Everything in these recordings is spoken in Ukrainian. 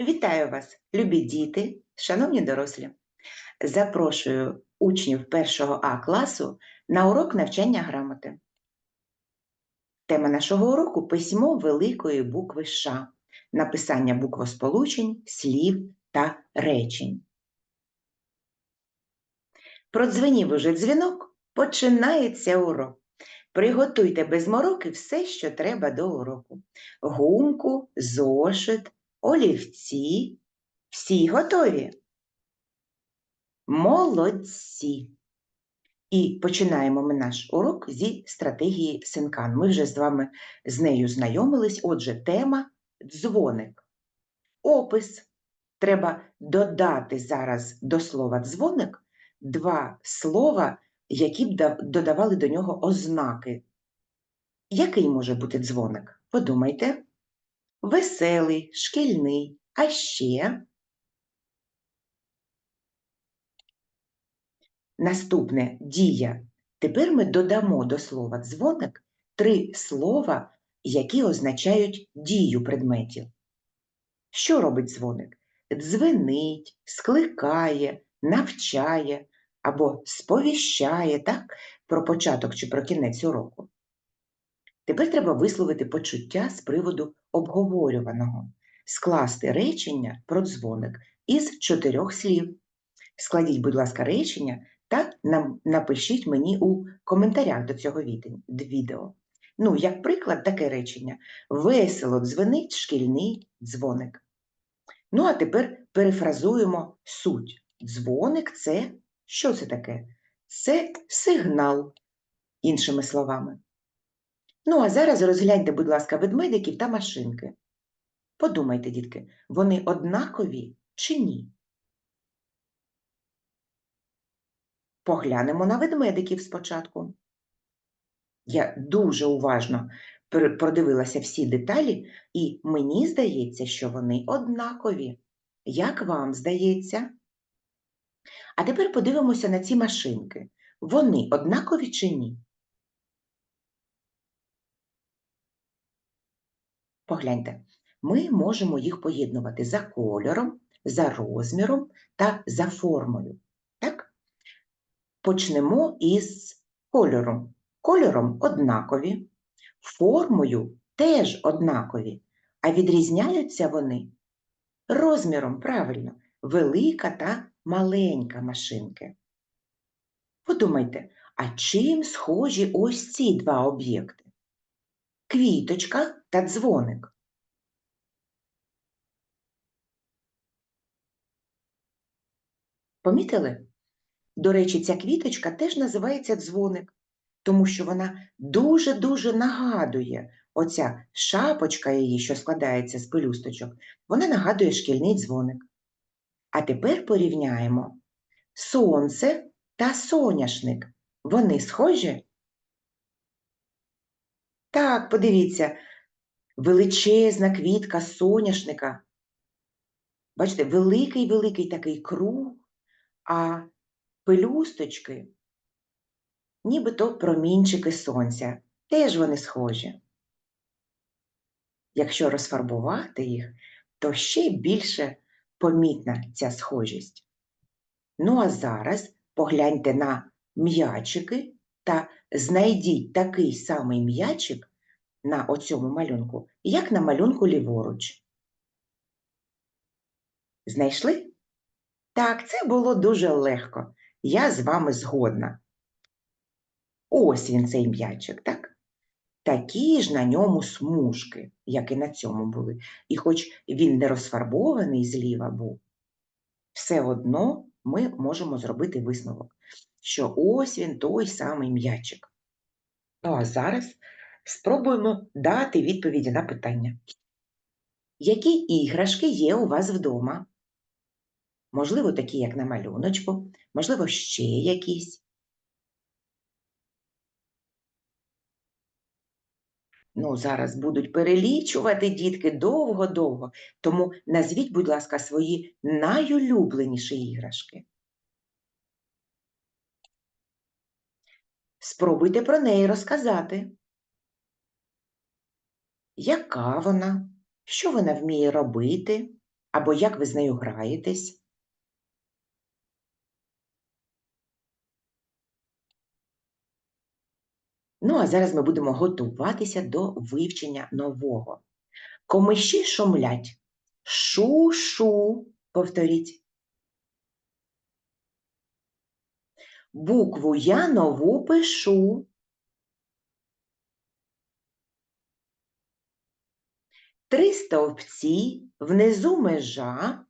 Вітаю вас, любі діти, шановні дорослі. Запрошую учнів першого А класу на урок навчання грамоти. Тема нашого уроку письмо великої букви Ш, написання буквосполучень, слів та речень. Продзвенів уже дзвінок, починається урок. Приготуйте без мороки все, що треба до уроку. Гумку, зошит, олівці. Всі готові? Молодці! І починаємо ми наш урок зі стратегії Синкан. Ми вже з вами з нею знайомились. Отже, тема дзвоник. Опис. Треба додати зараз до слова дзвоник два слова, які б додавали до нього ознаки. Який може бути дзвоник? Подумайте. Веселий, шкільний, а ще. Наступне дія. Тепер ми додамо до слова дзвоник три слова, які означають дію предметів. Що робить дзвоник? Дзвенить, скликає, навчає або сповіщає так, про початок чи про кінець уроку. Тепер треба висловити почуття з приводу обговорюваного, скласти речення про дзвоник із чотирьох слів. Складіть, будь ласка, речення та напишіть мені у коментарях до цього відео. Ну, як приклад, таке речення: весело дзвенить шкільний дзвоник. Ну, а тепер перефразуємо суть. Дзвоник це що це таке? Це сигнал, іншими словами. Ну, а зараз розгляньте, будь ласка, ведмедиків та машинки. Подумайте, дітки, вони однакові чи ні? Поглянемо на ведмедиків спочатку. Я дуже уважно продивилася всі деталі, і мені здається, що вони однакові. Як вам здається? А тепер подивимося на ці машинки. Вони однакові чи ні? Погляньте, ми можемо їх поєднувати за кольором, за розміром та за формою. Так? Почнемо із кольором. Кольором однакові, формою теж однакові, а відрізняються вони розміром, правильно, велика та маленька машинки. Подумайте, а чим схожі ось ці два об'єкти? Квіточка та дзвоник. Помітили? До речі, ця квіточка теж називається дзвоник, тому що вона дуже-дуже нагадує оця шапочка її, що складається з пелюсточок, вона нагадує шкільний дзвоник. А тепер порівняємо сонце та соняшник. Вони схожі? Так, подивіться, величезна квітка соняшника. Бачите, великий-великий такий круг, а пелюсточки, нібито промінчики сонця. Теж вони схожі. Якщо розфарбувати їх, то ще більше помітна ця схожість. Ну а зараз погляньте на м'ячики та знайдіть такий самий м'ячик на оцьому малюнку, як на малюнку ліворуч. Знайшли? Так, це було дуже легко. Я з вами згодна. Ось він цей м'ячик, так? Такі ж на ньому смужки, як і на цьому були. І хоч він не розфарбований зліва був, все одно ми можемо зробити висновок, що ось він той самий м'ячик. Ну а зараз спробуємо дати відповіді на питання. Які іграшки є у вас вдома? Можливо, такі, як на малюночку, можливо, ще якісь. Ну, зараз будуть перелічувати дітки довго-довго, тому назвіть, будь ласка, свої найулюбленіші іграшки. Спробуйте про неї розказати. Яка вона? Що вона вміє робити? Або як ви з нею граєтесь? Ну, а зараз ми будемо готуватися до вивчення нового. Комиші шумлять. Шу-шу. Повторіть. Букву я нову пишу. Три стовпці, внизу межа.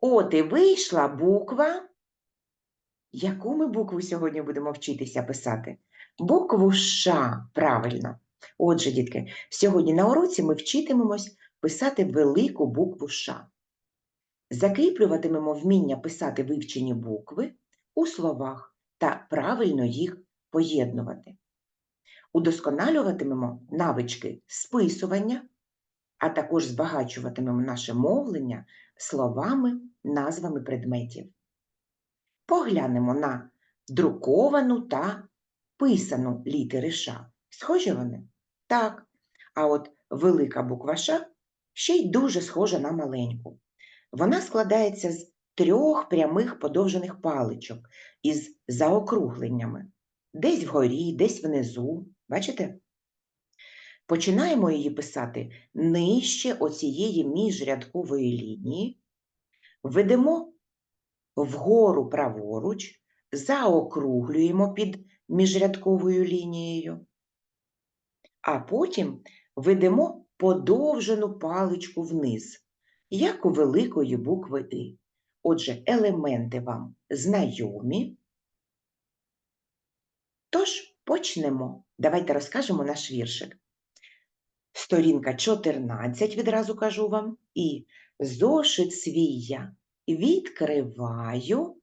От і вийшла буква. Яку ми букву сьогодні будемо вчитися писати? Букву Ш, правильно. Отже, дітки, сьогодні на уроці ми вчитимемось писати велику букву Ш. Закріплюватимемо вміння писати вивчені букви у словах та правильно їх поєднувати. Удосконалюватимемо навички списування, а також збагачуватимемо наше мовлення словами, назвами предметів. Поглянемо на друковану та писану літери Ш. Схожі вони? Так. А от велика буква Ш ще й дуже схожа на маленьку. Вона складається з трьох прямих подовжених паличок із заокругленнями. Десь вгорі, десь внизу. Бачите? Починаємо її писати нижче оцієї міжрядкової лінії, ведемо вгору праворуч, заокруглюємо під міжрядковою лінією, а потім ведемо подовжену паличку вниз, як у великої букви И. Отже, елементи вам знайомі. Тож почнемо. Давайте розкажемо наш віршик. Сторінка 14, відразу кажу вам, і зошит свій я відкриваю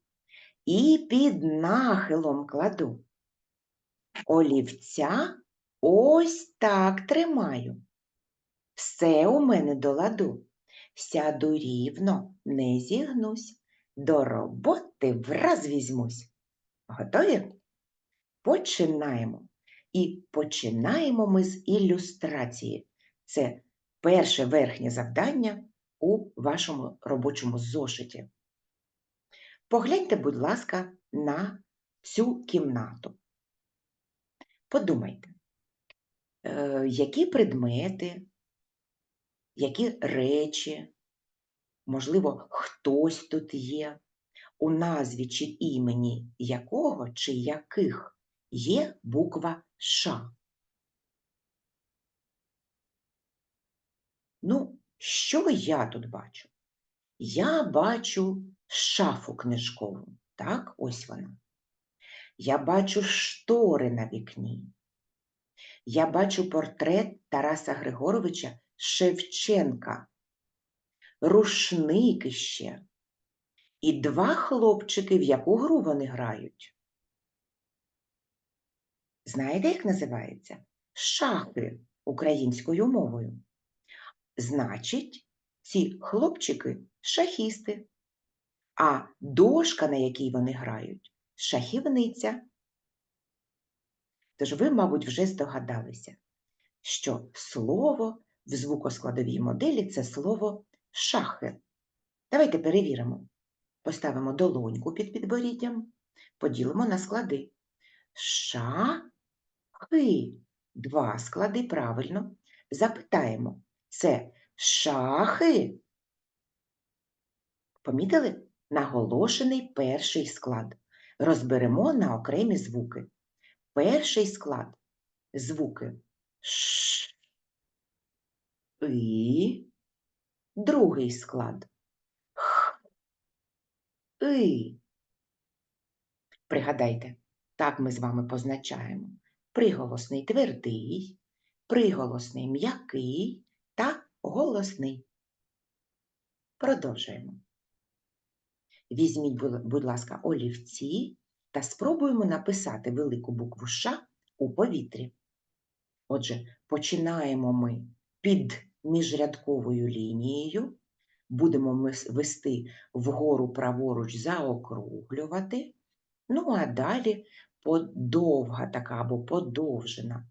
і під нахилом кладу. Олівця ось так тримаю. Все у мене до ладу. Сяду рівно, не зігнусь, до роботи враз візьмусь. Готові? Починаємо. І починаємо ми з ілюстрації. Це перше верхнє завдання у вашому робочому зошиті. Погляньте, будь ласка, на цю кімнату. Подумайте, е, які предмети, які речі, можливо, хтось тут є, у назві чи імені якого чи яких є буква Ш. Ну, що я тут бачу? Я бачу шафу книжкову. Так, ось вона. Я бачу штори на вікні. Я бачу портрет Тараса Григоровича Шевченка, рушник іще. І два хлопчики, в яку гру вони грають. Знаєте, як називається? Шахи українською мовою. Значить, ці хлопчики шахісти, а дошка, на якій вони грають, шахівниця. Тож ви, мабуть, вже здогадалися, що слово в звукоскладовій моделі це слово шахи. Давайте перевіримо. Поставимо долоньку під підборіддям, поділимо на склади. Шахи. Два склади правильно. Запитаємо, це шахи. Помітили? Наголошений перший склад. Розберемо на окремі звуки. Перший склад звуки Ш, І, другий склад Х, І. Пригадайте, так ми з вами позначаємо приголосний твердий, приголосний м'який та голосний. Продовжуємо. Візьміть, будь ласка, олівці та спробуємо написати велику букву Ш у повітрі. Отже, починаємо ми під міжрядковою лінією, будемо ми вести вгору праворуч заокруглювати, ну а далі подовга така або подовжена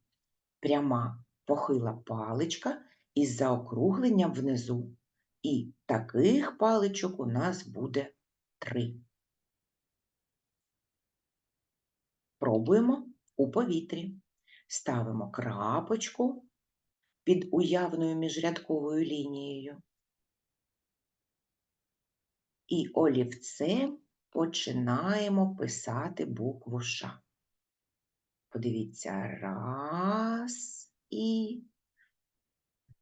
пряма похила паличка із заокругленням внизу. І таких паличок у нас буде три. Пробуємо у повітрі. Ставимо крапочку під уявною міжрядковою лінією. І олівцем починаємо писати букву Ш. Подивіться, раз і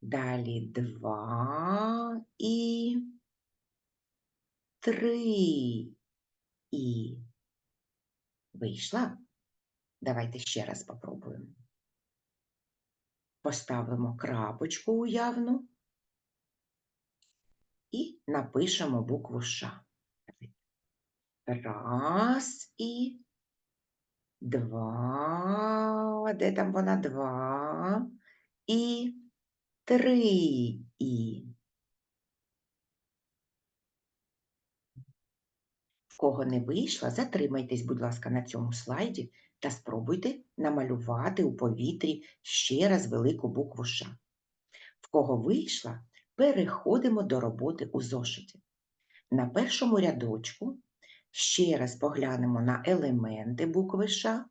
далі два і три і вийшла. Давайте ще раз попробуємо. Поставимо крапочку уявну і напишемо букву Ш. Раз і два. Де там вона? Два. І три і. В кого не вийшла, затримайтесь, будь ласка, на цьому слайді та спробуйте намалювати у повітрі ще раз велику букву Ш. В кого вийшла, переходимо до роботи у зошиті. На першому рядочку ще раз поглянемо на елементи букви Ш.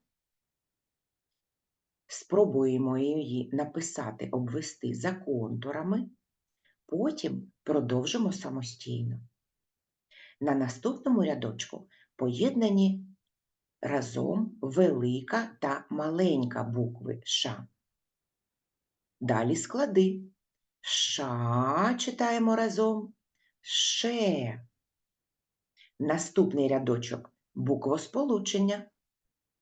Спробуємо її написати, обвести за контурами, потім продовжимо самостійно. На наступному рядочку поєднані разом велика та маленька букви Ш. Далі склади. Ша читаємо разом. Ше. Наступний рядочок буквосполучення.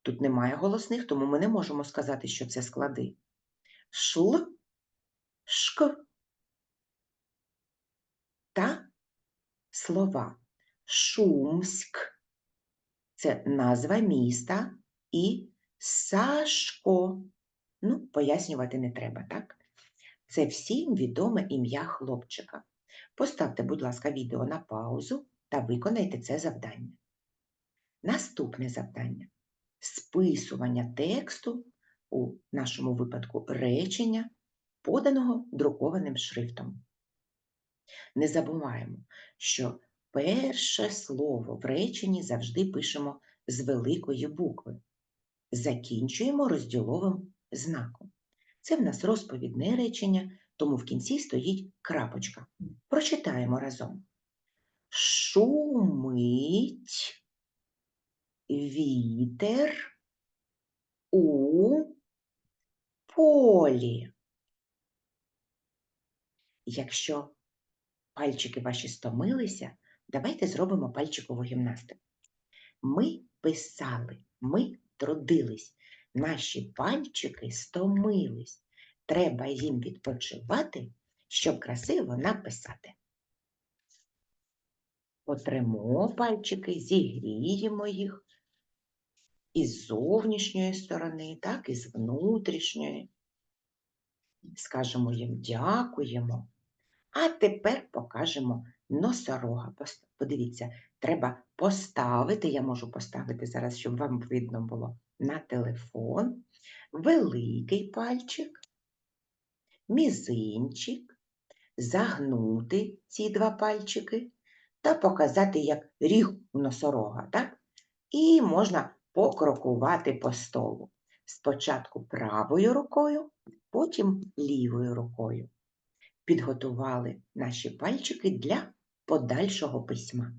Тут немає голосних, тому ми не можемо сказати, що це склади. Шл, шк та слова Шумськ це назва міста і Сашко. Ну, пояснювати не треба, так? Це всім відоме ім'я хлопчика. Поставте, будь ласка, відео на паузу та виконайте це завдання. Наступне завдання списування тексту, у нашому випадку речення, поданого друкованим шрифтом. Не забуваємо, що перше слово в реченні завжди пишемо з великої букви. Закінчуємо розділовим знаком. Це в нас розповідне речення, тому в кінці стоїть крапочка. Прочитаємо разом. Шумить вітер у полі. Якщо пальчики ваші стомилися, давайте зробимо пальчикову гімнастику. Ми писали, ми трудились, наші пальчики стомились. Треба їм відпочивати, щоб красиво написати. Отримо пальчики, зігріємо їх із зовнішньої сторони, так і з внутрішньої. Скажемо їм дякуємо. А тепер покажемо носорога. Подивіться, треба поставити, я можу поставити зараз, щоб вам видно було, на телефон великий пальчик, мізинчик, загнути ці два пальчики та показати як ріг у носорога, так? І можна покрокувати по столу. Спочатку правою рукою, потім лівою рукою. Підготували наші пальчики для подальшого письма.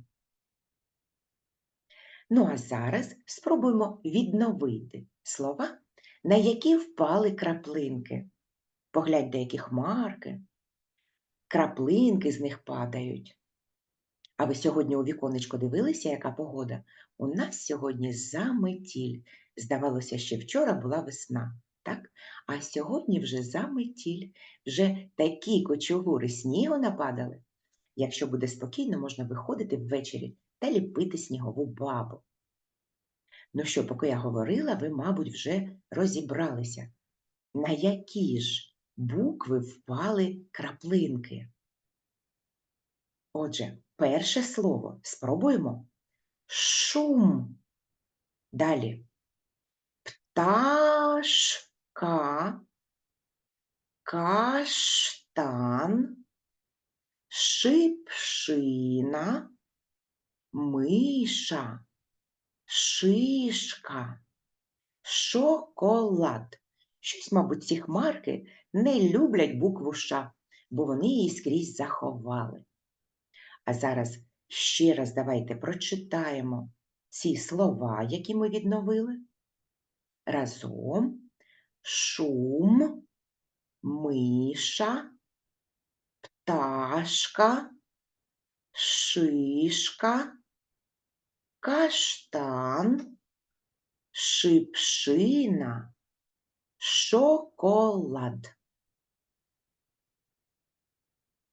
Ну, а зараз спробуємо відновити слова, на які впали краплинки. Погляньте, які хмарки, краплинки з них падають. А ви сьогодні у віконечко дивилися, яка погода? У нас сьогодні заметіль. Здавалося, ще вчора була весна, так? А сьогодні вже заметіль, вже такі кочугури снігу нападали. Якщо буде спокійно, можна виходити ввечері та ліпити снігову бабу. Ну що, поки я говорила, ви, мабуть, вже розібралися, на які ж букви впали краплинки. Отже, перше слово спробуємо шум. Далі пташка, каштан, шипшина, миша, шишка, шоколад. Щось, мабуть, ці хмарки не люблять букву Ш, бо вони її скрізь заховали. А зараз ще раз давайте прочитаємо ці слова, які ми відновили. Разом шум, миша, пташка, шишка, каштан, шипшина, шоколад.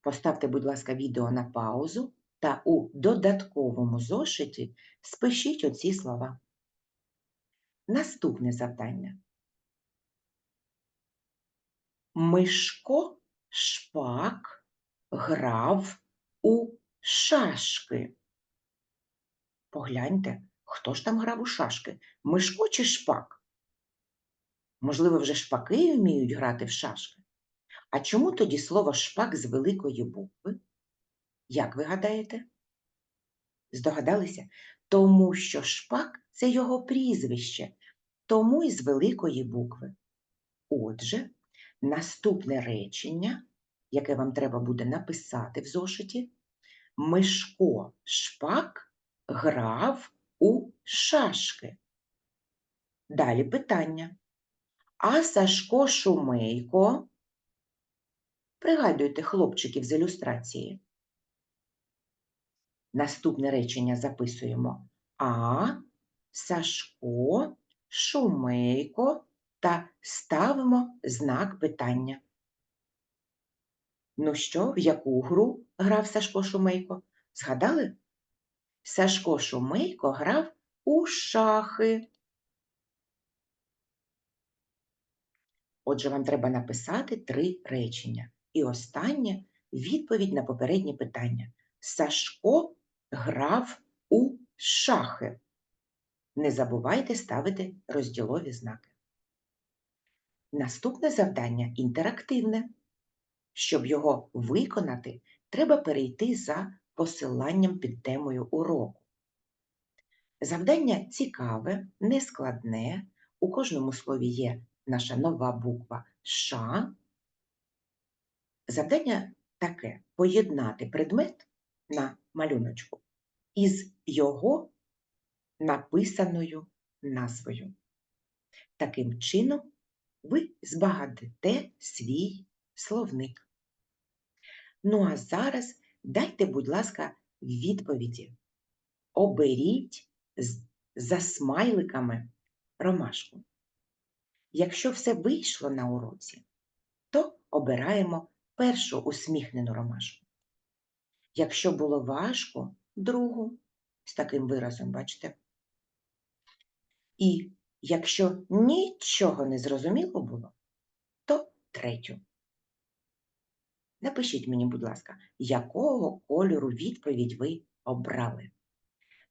Поставте, будь ласка, відео на паузу та у додатковому зошиті спишіть оці слова. Наступне завдання. Мишко шпак грав у шашки. Погляньте, хто ж там грав у шашки? Мишко чи шпак? Можливо, вже шпаки вміють грати в шашки? А чому тоді слово шпак з великої букви? Як ви гадаєте? Здогадалися? Тому що шпак це його прізвище, тому і з великої букви. Отже, наступне речення, яке вам треба буде написати в зошиті, Мишко шпак грав у шашки. Далі питання. А Сашко Шумейко, пригадуйте хлопчиків з ілюстрації. Наступне речення записуємо А, Сашко, Шумейко та ставимо знак питання. Ну що, в яку гру грав Сашко Шумейко? Згадали? Сашко Шумейко грав у шахи. Отже, вам треба написати три речення. І останнє відповідь на попереднє питання. Сашко грав у шахи. Не забувайте ставити розділові знаки. Наступне завдання інтерактивне. Щоб його виконати, треба перейти за посиланням під темою уроку. Завдання цікаве, нескладне. У кожному слові є наша нова буква Ш. Завдання таке поєднати предмет на малюночку із його написаною назвою. Таким чином, ви збагатите свій словник. Ну а зараз дайте, будь ласка, відповіді. Оберіть за смайликами ромашку. Якщо все вийшло на уроці, то обираємо першу усміхнену ромашку. Якщо було важко, другу з таким виразом, бачите. І якщо нічого не зрозуміло було, то третю. Напишіть мені, будь ласка, якого кольору відповідь ви обрали.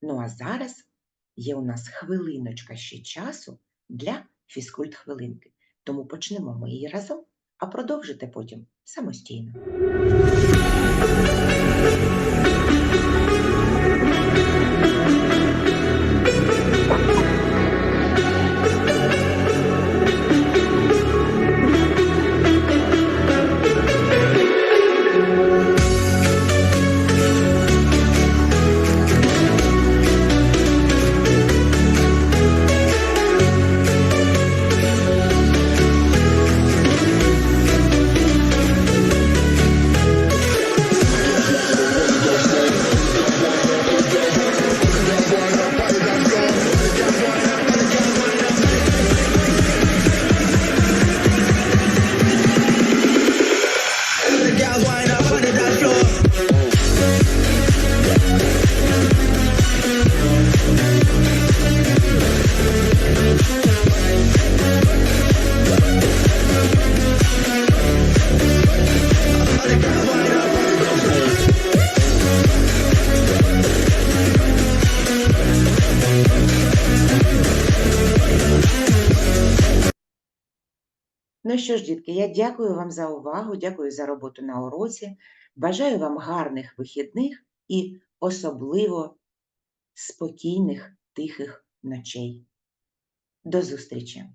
Ну а зараз є у нас хвилиночка ще часу для фізкульт-хвилинки. Тому почнемо ми її разом, а продовжите потім самостійно. Ну що ж, дітки, я дякую вам за увагу, дякую за роботу на уроці. Бажаю вам гарних вихідних і особливо спокійних, тихих ночей. До зустрічі!